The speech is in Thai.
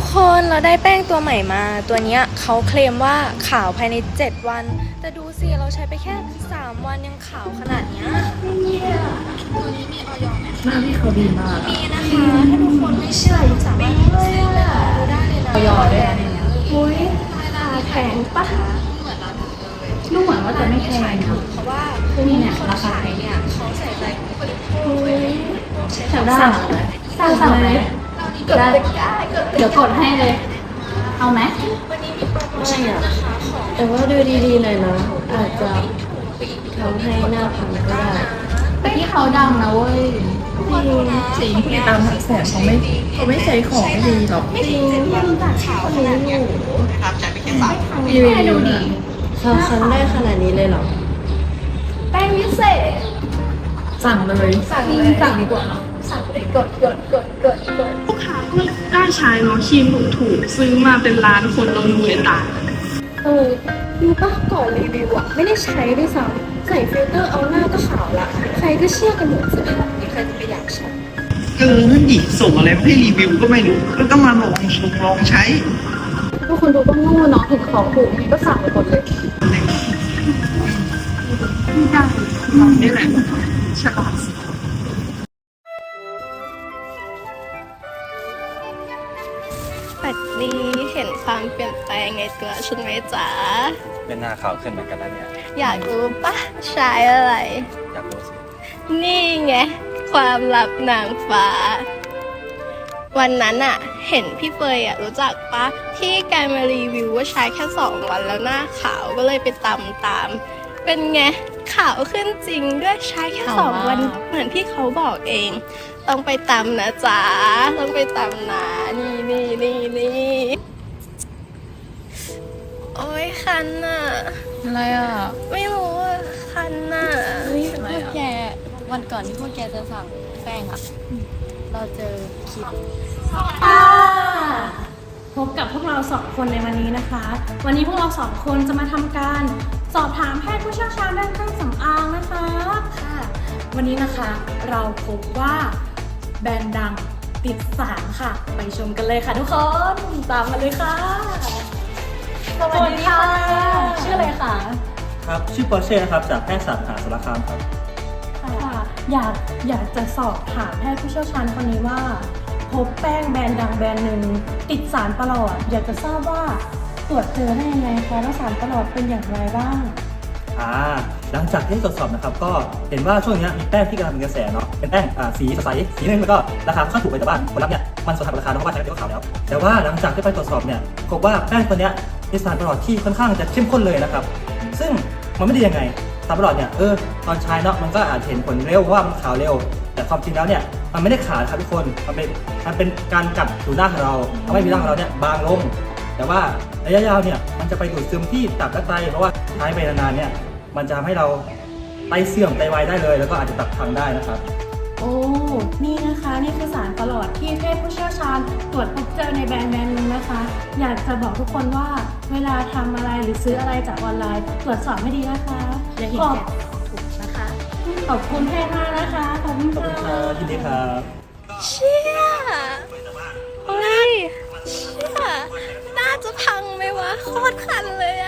ทุกคนเราได้แป้งตัวใหม่มา ตัวเนี้ยเขาเคลมว่าขาวภายใน 7 วัน แต่ดูสิ เราใช้ไปแค่ 3 วันยังขาวขนาดเนี้ยหน้าพี่เขาดีมากมีนะคะ ถ้าทุกคนไม่เชื่อสามารถซื้อไปลองดูได้เลยนะยอด้วยนะเนี่ยอุ้ยแพงปะดูเหมือนว่าจะไม่แพงนะเพราะว่านี่เนี่ยคนราคาขายเนี่ยเขาใส่ใจผู้บริโภคอุ้ยแถวสั่งสั่งสั่งไหม กดได้เดี๋ยวกดให้เลย เอาไหมวันนี้มีโปรโมชั่นนะคะของแต่ว่าดูดีๆหน่อยนะ อาจจะทำให้หน้าพังก็ได้แต่ที่เขาดังนะเว้ยจริงจริงผู้ติดตามทั้งแสนเขาไม่เขาไม่ใช้ของไม่ดีหรอกจริงไม่รู้จักเขาคนนี้อยู่รีวิวดูดีเขาคันได้ขนาดนี้เลยเหรอ แป้งพิเศษสั่งเลย สั่งเลยสั่งดีกว่าเนาะ สั่งเลยกดกดกดกดกดลูกค้าก็ได้ใช้เนาะครีมถูกๆซื้อมาเป็นล้านคนเรารวยตายเออรู้ปะก่อนรีวิวอะไม่ได้ใช้ด้วยซ้ำใส่ฟิลเตอร์เอาหน้าก็ขาวละ ใครก็เชื่อกันหมดสิแบบใครจะไปอยากใช้เออนั่นดิส่งอะไรมาให้รีวิวก็ไม่รู้แล้วก็มาลองชมลองใช้ทุกคนดูก็โง่เนาะเห็นของถูกนี่ก็สั่งไปหมดเลยไม่ได้เรานี่แหละฉลาด ปัดดีเห็นความเปลี่ยนแปลงในตัวฉันไหมจ๊ะเป็นหน้าขาวขึ้นเหมือนกันนะเนี่ยอยากรู้ปะใช้อะไร อยากรู้สินี่ไงความลับนางฟ้า วันนั้นอะเห็นพี่เฟยอะรู้จักปะที่แกมารีวิวว่าใช้แค่สองวันแล้วหน้าขาวก็เลยไปตำตาม เป็นไงขาวขึ้นจริงด้วยใช้แค่สองวันเหมือนที่เขาบอกเอง ต้องไปตำนะจ๊ะต้องไปตำนะนี่นี่นี่ คันอะอะไรอะไม่รู้อะคันอะเฮ้ยพวกแกวันก่อนที่พวกแกจะสั่งแป้งอะเราเจอคลิปพบกับพวกเราสองคนในวันนี้นะคะ วันนี้พวกเราสองคนจะมาทำการสอบถามแพทย์ผู้เชี่ยวชาญด้านเครื่องสำอางนะคะค่ะ วันนี้นะคะเราพบว่าแบรนด์ดังติดสารค่ะ ไปชมกันเลยค่ะทุกคน ตามมาเลยค่ะ สวัสดีค่ะ ชื่ออะไรคะ ครับชื่อปอร์เช่นะครับจากแพทยศาสตร์มหาสารคามครับ ค่ะ อยากอยากจะสอบถามแพทย์ผู้เชี่ยวชาญคนนี้ว่า พบแป้งแบรนด์ดังแบรนด์หนึ่งติดสารประหลอด อยากจะทราบว่าตรวจเจอได้ยังไงคะแล้วสารประหลอดเป็นอย่างไรบ้าง อ่าหลังจากที่ตรวจสอบนะครับก็เห็นว่าช่วงนี้มีแป้งที่กำลังเป็นกระแสเนาะเป็นแป้งอ่าสีสดใสสีนึงแล้วก็ราคาค่อนข้างถูกไปแต่ว่าผลลัพธ์เนี่ยมันสวนทางกับราคาเนอะเพราะว่าใช้แล้วก็ขาวแล้ว แต่ว่าหลังจากที่ไปตรวจสอบเนี่ยพบว่าแป้งตัวเนี้ย มีสารประหลอดที่ค่อนข้างจะเข้มข้นเลยนะครับ ซึ่งมันไม่ดียังไงสารประหลอดเนี่ยเออตอนใช้เนาะมันก็อาจเห็นผลเร็วว่ามันขาวเร็ว แต่ความจริงแล้วเนี่ยมันไม่ได้ขาวนะครับทุกคนมันเป็นมันเป็นการกัดผิวหน้าของเราทำให้ผิวหน้าของเราเนี่ยบางลง แต่ว่าระยะยาวเนี่ยมันจะไปดูดซึมที่ตับและไตเพราะว่าใช้ไปนานๆเนี่ยมันจะทำให้เราไตเสื่อมไตวายได้เลย แล้วก็อาจจะตับพังได้นะครับ โอ้ นี่นะคะ นี่คือสารประหลอด ที่แพทย์ผู้เชี่ยวชาญตรวจพบเจอในแบรนด์แบรนด์หนึงนะคะ อยากจะบอกทุกคนว่าเวลาทำอะไรหรือซื้ออะไรจากออนไลน์ ตรวจสอบให้ดีนะคะอย่าเห็นขอบแก่ถูกนะคะ ขอบคุณแพทย์มากนะคะขอบคุณขอบคุณคค่ะรับยินดีครับ เชี่ยเฮ้ยเชี่ยน่าจะพังไหมวะ โคตรคันเลยอะ